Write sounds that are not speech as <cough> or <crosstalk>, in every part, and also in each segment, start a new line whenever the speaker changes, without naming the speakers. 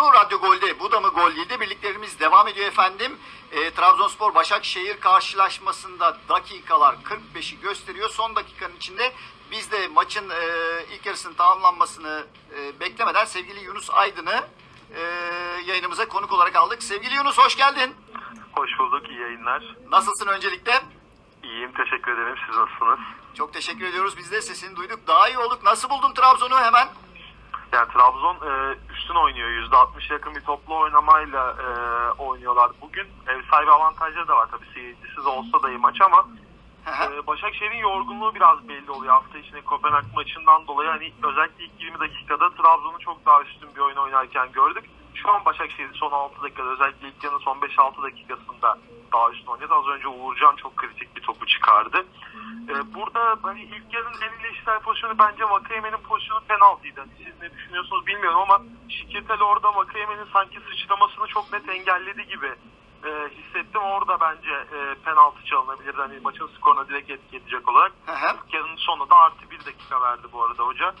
Radyo Gol'de bu da mı gol yedi birliklerimiz devam ediyor efendim. E, Trabzonspor Başakşehir karşılaşmasında dakikalar 45'i gösteriyor. Son dakikanın içinde biz de maçın e, ilk yarısının tamamlanmasını e, beklemeden sevgili Yunus Aydın'ı e, yayınımıza konuk olarak aldık. Sevgili Yunus hoş geldin.
Hoş bulduk, iyi yayınlar.
Nasılsın öncelikle?
İyiyim, teşekkür ederim. Siz nasılsınız?
Çok teşekkür ediyoruz. Biz de sesini duyduk. Daha iyi olduk. Nasıl buldun Trabzon'u hemen?
Yani Trabzon e, üstün oynuyor. %60 yakın bir toplu oynamayla e, oynuyorlar. Bugün ev sahibi avantajları da var. Tabii seyircisiz olsa da iyi maç ama e, Başakşehir'in yorgunluğu biraz belli oluyor. Hafta içinde Kopenhag maçından dolayı hani özellikle ilk 20 dakikada Trabzon'u çok daha üstün bir oyun oynarken gördük. Şu an Başakşehir son 6 dakikada özellikle ilk yarının son 5-6 dakikasında daha üstün oynadı. Az önce Uğurcan çok kritik bir topu çıkardı. Ee, burada hani ilk yarının en eleştirel pozisyonu bence Vakayemen'in pozisyonu penaltıydı. Hani siz ne düşünüyorsunuz bilmiyorum ama Şikitel orada Vakayemen'in sanki sıçramasını çok net engelledi gibi e, hissettim. Orada bence e, penaltı çalınabilirdi. Hani maçın skoruna direkt etki edecek olarak. İlk yarının sonunda artı bir dakika verdi bu arada hoca.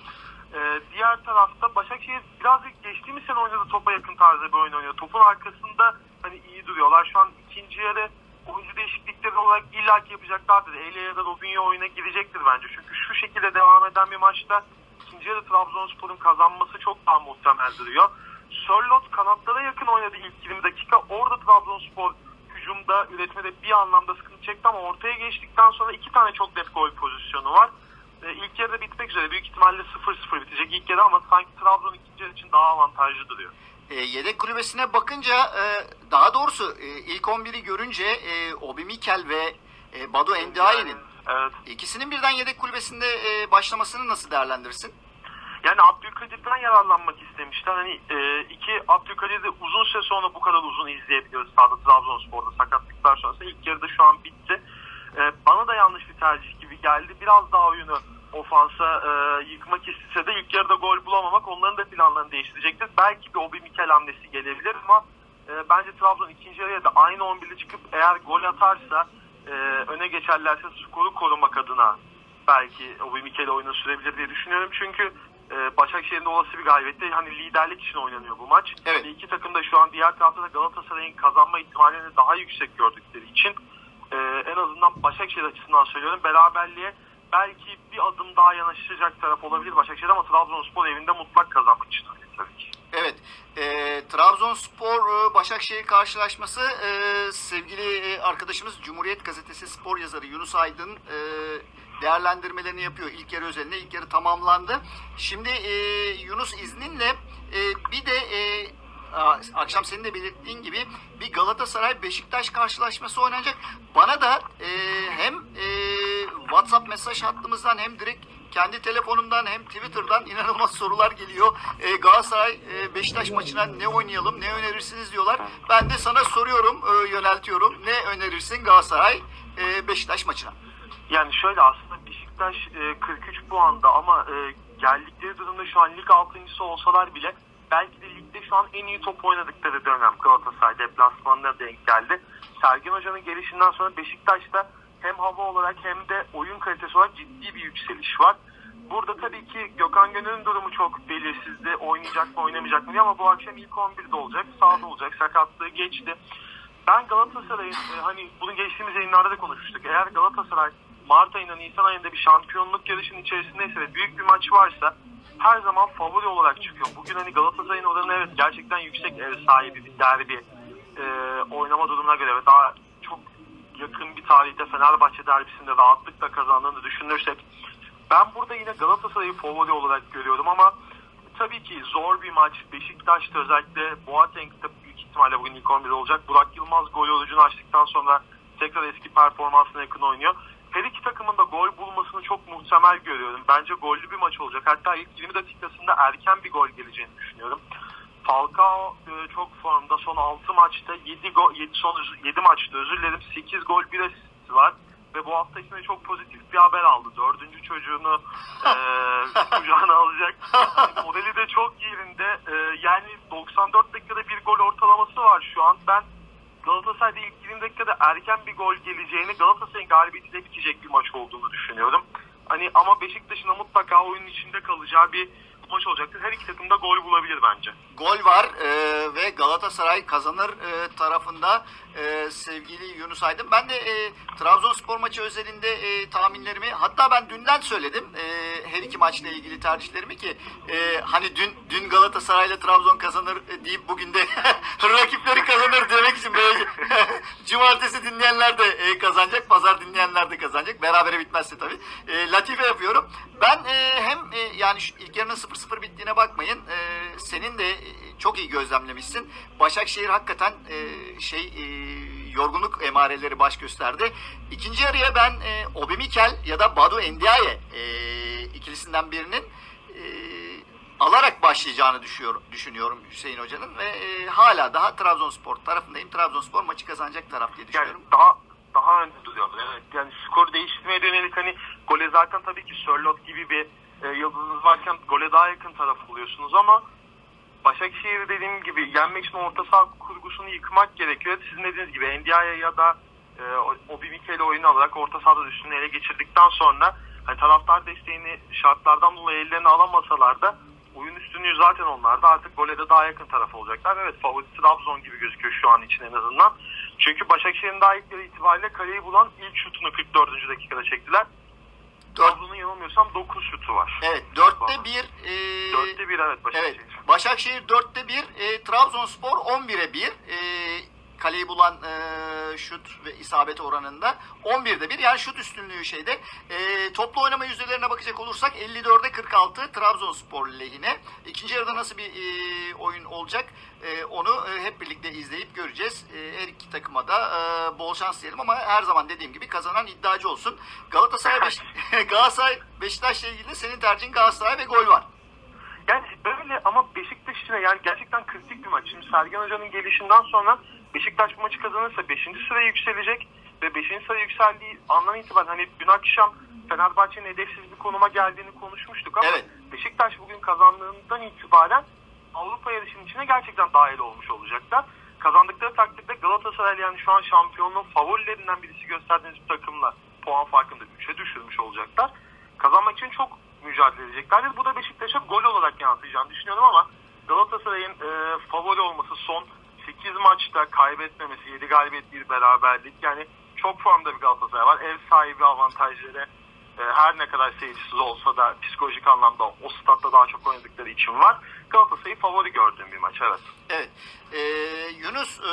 Ee, diğer tarafta Başakşehir birazcık geçtiğimiz sene oynadığı topa yakın tarzda bir oyun oynuyor. Topun arkasında hani iyi duruyorlar. Şu an ikinci yarı oyuncu değişiklikleri olarak illaki yapacaklardır. Eyle ya da Robinho oyuna girecektir bence. Çünkü şu şekilde devam eden bir maçta ikinci yarı Trabzonspor'un kazanması çok daha muhtemel duruyor. Sörlot kanatlara yakın oynadı ilk 20 dakika. Orada Trabzonspor hücumda üretmede bir anlamda sıkıntı çekti ama ortaya geçtikten sonra iki tane çok net gol pozisyonu var. E, ilk yarıda bitmek üzere. Büyük ihtimalle 0-0 bitecek ilk ama sanki Trabzon ikinci için daha avantajlı duruyor.
E, yedek kulübesine bakınca e, daha doğrusu e, ilk 11'i görünce e, Obi Mikel ve e, Badu Endiaye'nin
Evet.
ikisinin birden yedek kulübesinde e, başlamasını nasıl değerlendirirsin?
Yani Abdülkadir'den yararlanmak istemişler. Hani e, iki Abdülkadir'i uzun süre sonra bu kadar uzun izleyebiliyoruz sahada Trabzonspor'da sakatlıklar sonrası. İlk yarıda şu an bitti. E, bana da yanlış bir tercih gibi geldi. Biraz daha oyunu ofansa e, yıkmak istese de ilk yarıda gol bulamamak onların da planlarını değiştirecektir. Belki bir Obi Mikel hamlesi gelebilir ama e, bence Trabzon ikinci yarıya da aynı 11'de çıkıp eğer gol atarsa e, öne geçerlerse skoru korumak adına belki Obi Mikel oyunu sürebilir diye düşünüyorum. Çünkü e, Başakşehir'in olası bir galibiyette hani liderlik için oynanıyor bu maç.
Evet.
Hani iki takım da şu an diğer tarafta da Galatasaray'ın kazanma ihtimalini daha yüksek gördükleri için e, en azından Başakşehir açısından söylüyorum beraberliğe belki bir adım daha yanaşacak taraf olabilir Başakşehir ama Trabzonspor evinde mutlak oynuyor tabii ki.
Evet. E, Trabzonspor e, Başakşehir karşılaşması e, sevgili e, arkadaşımız Cumhuriyet Gazetesi spor yazarı Yunus Aydın e, değerlendirmelerini yapıyor. İlk yarı özelinde ilk yarı tamamlandı. Şimdi e, Yunus izninle e, bir de e, akşam senin de belirttiğin gibi bir Galatasaray Beşiktaş karşılaşması oynanacak. Bana da e, hem e, WhatsApp mesaj hattımızdan hem direkt kendi telefonumdan hem Twitter'dan inanılmaz sorular geliyor. E, Galatasaray e, Beşiktaş maçına ne oynayalım, ne önerirsiniz diyorlar. Ben de sana soruyorum, e, yöneltiyorum. Ne önerirsin Galatasaray e, Beşiktaş maçına?
Yani şöyle aslında Beşiktaş e, 43 puanda ama e, geldikleri durumda şu an lig 6.sı olsalar bile belki de ligde şu an en iyi top oynadıkları dönem Galatasaray deplasmanına denk geldi. Sergen Hoca'nın gelişinden sonra Beşiktaş'ta hem hava olarak hem de oyun kalitesi olarak ciddi bir yükseliş var. Burada tabii ki Gökhan Gönül'ün durumu çok belirsizdi. Oynayacak mı oynamayacak mı diye ama bu akşam ilk 11'de olacak. Sahada olacak. Sakatlığı geçti. Ben Galatasaray'ın e, hani bunu geçtiğimiz yayınlarda da konuşmuştuk. Eğer Galatasaray Mart ayında Nisan ayında bir şampiyonluk yarışının içerisindeyse ve büyük bir maç varsa her zaman favori olarak çıkıyor. Bugün hani Galatasaray'ın oranı evet gerçekten yüksek ev sahibi bir derbi e, oynama durumuna göre ve daha yakın bir tarihte Fenerbahçe derbisinde rahatlıkla kazandığını düşünürsek ben burada yine Galatasaray'ı favori olarak görüyorum ama tabii ki zor bir maç. Beşiktaş'ta özellikle Boateng'de büyük ihtimalle bugün ilk 11'de olacak. Burak Yılmaz gol orucunu açtıktan sonra tekrar eski performansına yakın oynuyor. Her iki takımın da gol bulmasını çok muhtemel görüyorum. Bence gollü bir maç olacak. Hatta ilk 20 dakikasında erken bir gol geleceğini düşünüyorum. Falcao e, çok formda. Son 6 maçta 7 gol 7 son 7 maçta özür dilerim 8 gol 1 asist var ve bu hafta içinde çok pozitif bir haber aldı. Dördüncü çocuğunu e, <laughs> kucağına alacak. Modeli de çok yerinde. E, yani 94 dakikada bir gol ortalaması var şu an. Ben Galatasaray'da ilk 20 dakikada erken bir gol geleceğini Galatasaray'ın galibiyetiyle bitecek bir maç olduğunu düşünüyorum. Hani ama Beşiktaş'ın mutlaka oyunun içinde kalacağı bir maç olacaktır. Her iki takım da gol bulabilir bence.
Gol var e, ve Galatasaray kazanır e, tarafında e, sevgili Yunus Aydın. Ben de e, Trabzonspor maçı özelinde e, tahminlerimi hatta ben dünden söyledim e, her iki maçla ilgili tercihlerimi ki e, hani dün dün Galatasaray'la Trabzon kazanır e, deyip bugün de <laughs> rakipleri kazanır demek için böyle <laughs> cumartesi dinleyenler de e, kazanacak, pazar dinleyenler de kazanacak. Berabere bitmezse tabii. E, latife yapıyorum. Ben e, hem e, yani şu ilk yarının 0-0 bittiğine bakmayın. E, senin de e, çok iyi gözlemlemişsin. Başakşehir hakikaten e, şey e, yorgunluk emareleri baş gösterdi. İkinci yarıya ben e, Obi Mikel ya da Badu Endiaye e, ikilisinden birinin e, alarak başlayacağını düşünüyorum, düşünüyorum Hüseyin Hoca'nın ve e, hala daha Trabzonspor tarafındayım. Trabzonspor maçı kazanacak taraf diye
Yani
düşünüyorum.
daha daha önde duruyorlar. Evet. Yani skoru değiştirmeye yönelik hani gole zaten tabii ki Sörlot gibi bir e, yıldızınız varken gole daha yakın taraf oluyorsunuz ama Başakşehir dediğim gibi yenmek için orta saha kurgusunu yıkmak gerekiyor. Sizin dediğiniz gibi NDI'ye ya da e, Obi Mikel oyunu alarak orta sahada üstünü ele geçirdikten sonra hani taraftar desteğini şartlardan dolayı ellerine alamasalar da oyun üstünlüğü zaten onlarda artık gole de daha yakın taraf olacaklar. Evet favori Trabzon gibi gözüküyor şu an için en azından. Çünkü Başakşehir'in daha ilk yarı itibariyle kaleyi bulan ilk şutunu 44. dakikada çektiler. Trabzon'un yanılmıyorsam 9 şutu var.
evet, dörtte bir e,
4'te 1 evet Başakşehir.
Evet. Başakşehir 4'te 1, e, Trabzonspor 11'e 1. E, kaleyi bulan e, şut ve isabet oranında 11'de 1. Yani şut üstünlüğü şeyde. E, toplu oynama yüzdelerine bakacak olursak 54'e 46 Trabzonspor lehine. İkinci yarıda nasıl bir e, oyun olacak e, onu e, hep birlikte izleyip göreceğiz. E, her iki takıma da e, bol şans diyelim ama her zaman dediğim gibi kazanan iddiacı olsun. Galatasaray, Beş <laughs> Galatasaray Beşiktaş'la ilgili senin tercihin Galatasaray ve gol var.
Yani öyle ama Beşiktaş için yani gerçekten kritik bir maç. Şimdi Sergen Hoca'nın gelişinden sonra Beşiktaş bu maçı kazanırsa 5. sıraya yükselecek ve 5. sıraya yükseldiği andan itibaren hani dün akşam Fenerbahçe'nin hedefsiz bir konuma geldiğini konuşmuştuk ama
Evet.
Beşiktaş bugün kazandığından itibaren Avrupa yarışının içine gerçekten dahil olmuş olacaklar. Kazandıkları takdirde Galatasaray yani şu an şampiyonluğun favorilerinden birisi gösterdiğiniz bir takımla puan farkını da 3'e düşürmüş olacaklar. Kazanmak için çok mücadele edeceklerdir. Bu da Beşiktaş'a gol olarak yansıyacağını düşünüyorum ama Galatasaray'ın e, favori olması son 8 maçta kaybetmemesi, 7 galibiyet bir beraberlik. Yani çok formda bir Galatasaray var. Ev sahibi avantajları e, her ne kadar seyircisiz olsa da psikolojik anlamda o statta daha çok oynadıkları için var. Galatasaray'ı favori gördüğüm bir maç evet.
Evet. Ee, Yunus e,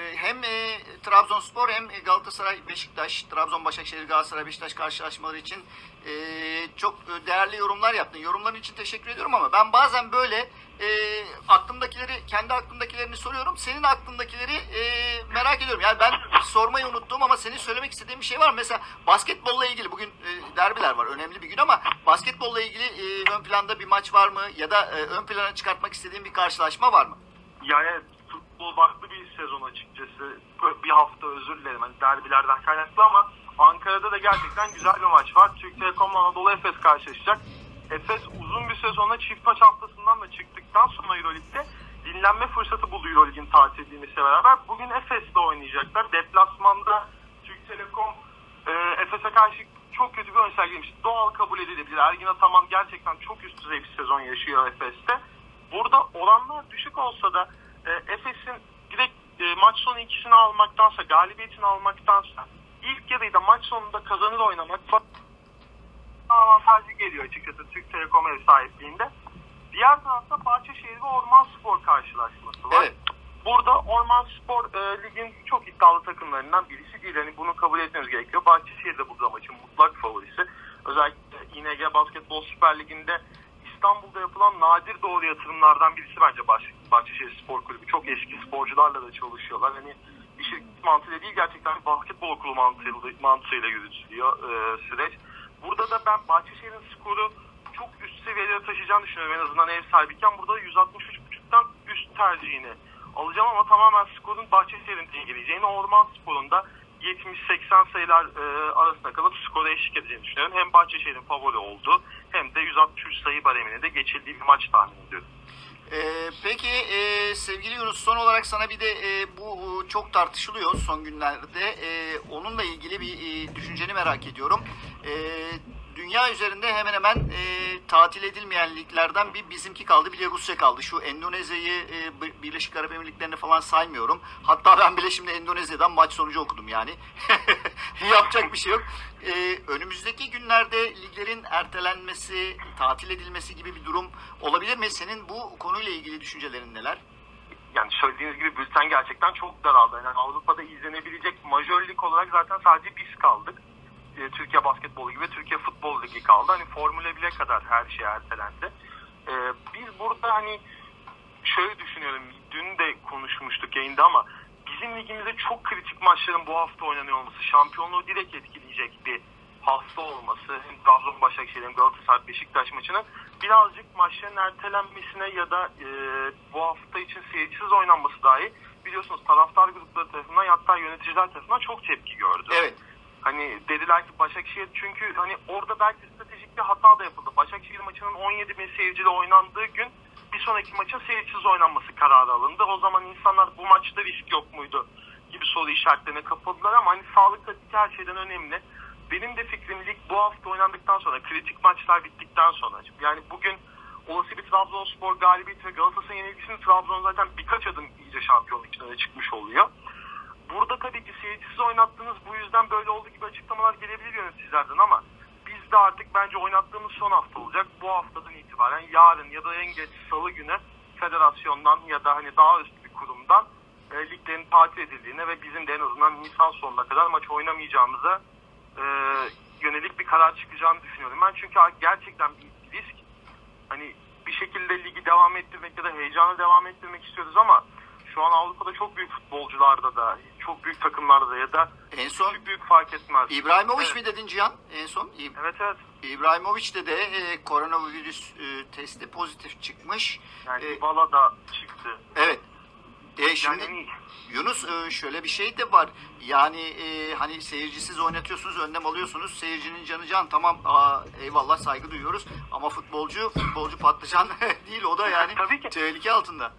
e, hem e, Trabzonspor hem Galatasaray Beşiktaş, Trabzon Başakşehir Galatasaray Beşiktaş karşılaşmaları için e, çok değerli yorumlar yaptın. Yorumların için teşekkür ediyorum ama ben bazen böyle e, aklımdakileri, kendi aklımdakilerini soruyorum. Senin aklındakileri e, merak ediyorum. Yani ben sormayı unuttum ama senin söylemek istediğin bir şey var mı? Mesela basketbolla ilgili bugün e, derbiler var. Önemli bir gün ama basketbolla ilgili e, ön planda bir maç var mı? Ya da e, ön plana çıkartmak istediğin bir karşılaşma var mı?
Yani futbol farklı bir sezon açıkçası. Bir hafta özür dilerim hani derbilerden kaynaklı ama Ankara'da da gerçekten güzel bir maç var. Türk Telekom Anadolu Efes karşılaşacak. Efes uzun bir sezonda çift maç haftasından da çıktıktan sonra Euroleague'de dinlenme fırsatı buldu Euroleague'in tatil edilmesiyle beraber. Bugün Efes'le oynayacaklar. Deplasmanda Türk Telekom e, Efes'e karşı çok kötü bir oyun sergilemiş. Doğal kabul edilebilir. Ergin Ataman gerçekten çok üst düzey bir sezon yaşıyor Efes'te. Burada oranlar düşük olsa da e, Efes'in direkt e, maç sonu ikisini almaktansa, galibiyetini almaktansa ilk yarıyı da maç sonunda kazanır oynamak avantajlı geliyor açıkçası Türk Telekom ev sahipliğinde. Diğer tarafta Bahçeşehir ve Orman Spor karşılaşması var.
Evet.
Burada Orman Spor e, ligin çok iddialı takımlarından birisi değil. Hani bunu kabul etmemiz gerekiyor. Bahçeşehir de burada maçın mutlak favorisi. Özellikle İNG Basketbol Süper Ligi'nde İstanbul'da yapılan nadir doğru yatırımlardan birisi bence Bahçe- Bahçeşehir Spor Kulübü. Çok eski sporcularla da çalışıyorlar. Hani bir şirket mantığıyla değil gerçekten bir basketbol okulu mantığıyla, mantığıyla yürütülüyor e, süreç. Burada da ben Bahçeşehir'in skoru çok üst seviyelere taşıyacağını düşünüyorum en azından ev sahibiyken. Burada 163.5'tan üst tercihini alacağım ama tamamen skorun Bahçeşehir'in dengeleyeceğini Orman Spor'un da 70-80 sayılar e, arasında kalıp skora eşlik edeceğini düşünüyorum. Hem Bahçeşehir'in favori olduğu hem de 163 sayı baremine de geçildiği bir maç tahmin ediyorum.
Ee, peki e, sevgili Yunus son olarak sana bir de e, bu e, çok tartışılıyor son günlerde. E, onunla ilgili bir e, düşünceni merak ediyorum. E, dünya üzerinde hemen hemen e, tatil edilmeyen liglerden bir bizimki kaldı. Bir de Rusya kaldı. Şu Endonezya'yı e, Bir- Birleşik Arap Emirlikleri'ni falan saymıyorum. Hatta ben bile şimdi Endonezya'dan maç sonucu okudum yani. <laughs> Yapacak bir şey yok. E, önümüzdeki günlerde liglerin ertelenmesi, tatil edilmesi gibi bir durum olabilir mi? Senin bu konuyla ilgili düşüncelerin neler?
Yani söylediğiniz gibi bülten gerçekten çok daraldı. Yani Avrupa'da izlenebilecek majör lig olarak zaten sadece biz kaldık. Ee, Türkiye Basketbol Ligi ve Türkiye Futbol Ligi kaldı. Hani Formula 1'e kadar her şey ertelendi. Ee, biz burada hani şöyle düşünüyorum. Dün de konuşmuştuk yayında ama bizim ligimizde çok kritik maçların bu hafta oynanıyor olması, şampiyonluğu direkt etkileyecek bir hafta olması hem Trabzon Başakşehir hem Galatasaray Beşiktaş maçının birazcık maçların ertelenmesine ya da e, bu hafta için seyircisiz oynanması dahi biliyorsunuz taraftar grupları tarafından hatta yöneticiler tarafından çok tepki gördü.
Evet.
Hani dediler ki Başakşehir çünkü hani orada belki stratejik bir hata da yapıldı. Başakşehir maçının 17 bin seyirciyle oynandığı gün bir sonraki maçın seyircisiz oynanması kararı alındı. O zaman insanlar bu maçta risk yok muydu gibi soru işaretlerine kapıldılar ama hani sağlık tabii her şeyden önemli. Benim de fikrim lig bu hafta oynandıktan sonra kritik maçlar bittikten sonra yani bugün olası bir Trabzonspor galibiyeti ve Galatasaray'ın yenilgisini Trabzon zaten birkaç adım iyice şampiyonluk için çıkmış oluyor. Burada tabii ki seyircisiz oynattığınız bu yüzden böyle oldu gibi açıklamalar gelebilir yöneticilerden ama biz de artık bence oynattığımız son hafta olacak. Bu haftadan itibaren yarın ya da en geç salı günü federasyondan ya da hani daha üst bir kurumdan e, liglerin tatil edildiğine ve bizim de en azından Nisan sonuna kadar maç oynamayacağımıza e, yönelik bir karar çıkacağını düşünüyorum. Ben çünkü gerçekten bir risk hani bir şekilde ligi devam ettirmek ya da heyecanı devam ettirmek istiyoruz ama şu an Avrupa'da çok büyük futbolcularda da çok büyük takımlarda da ya da
En son
küçük büyük fark etmez.
İbrahimovic
Evet.
mi dedin Cihan? En son İ-
Evet evet.
İbrahimovic'te de e, koronavirüs e, testi pozitif çıkmış.
Yani
E,
Dybala da çıktı.
evet. E, şimdi
Yani
Yunus e, şöyle bir şey de var. Yani e, hani seyircisiz oynatıyorsunuz, önlem alıyorsunuz. Seyircinin canı can tamam aa, eyvallah saygı duyuyoruz. Ama futbolcu futbolcu patlıcan <laughs> değil o da yani
Tabii ki.
tehlike altında.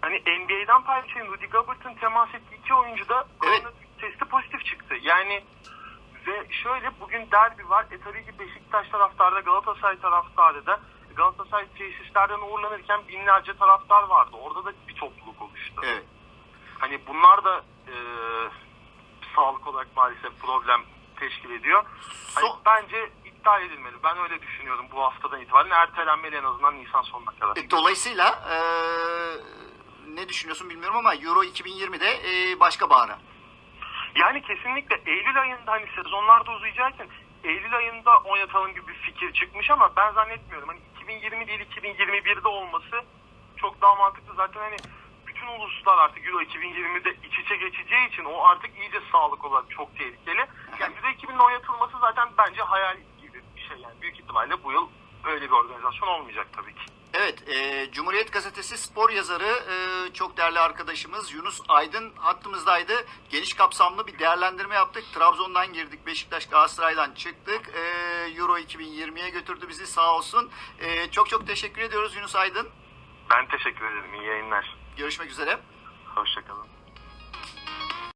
hani NBA'den paylaşayım Rudy Gobert'ın temas ettiği iki oyuncu da
Evet.
testi pozitif çıktı. Yani ve şöyle bugün derbi var. E tabii ki Beşiktaş taraftarı da Galatasaray taraftarı da Galatasaray tesislerden uğurlanırken binlerce taraftar vardı. Orada da bir topluluk oluştu.
Evet.
Hani bunlar da e, sağlık olarak maalesef problem teşkil ediyor. Hani
Son-
bence iptal edilmeli. Ben öyle düşünüyorum bu haftadan itibaren. Ertelenmeli en azından Nisan sonuna kadar.
E, Dolayısıyla e, ne düşünüyorsun bilmiyorum ama Euro 2020'de e, başka bahara.
Yani kesinlikle Eylül ayında hani sezonlarda uzayacağı için Eylül ayında oynatalım gibi bir fikir çıkmış ama ben zannetmiyorum. Hani 2020 değil 2021'de olması çok daha mantıklı. Zaten hani bütün uluslar artık Euro 2020'de iç içe geçeceği için o artık iyice sağlık olarak çok tehlikeli. Yani Euro 2000'de oynatılması zaten bence hayal gibi bir şey yani. Büyük ihtimalle bu yıl öyle bir organizasyon olmayacak tabii ki.
Evet, e, Cumhuriyet Gazetesi spor yazarı e, çok değerli arkadaşımız Yunus Aydın hattımızdaydı. Geniş kapsamlı bir değerlendirme yaptık. Trabzon'dan girdik, Beşiktaş Galatasaray'dan çıktık. E, Euro 2020'ye götürdü bizi sağ olsun. E, çok çok teşekkür ediyoruz Yunus Aydın.
Ben teşekkür ederim. İyi yayınlar.
Görüşmek üzere.
Hoşçakalın.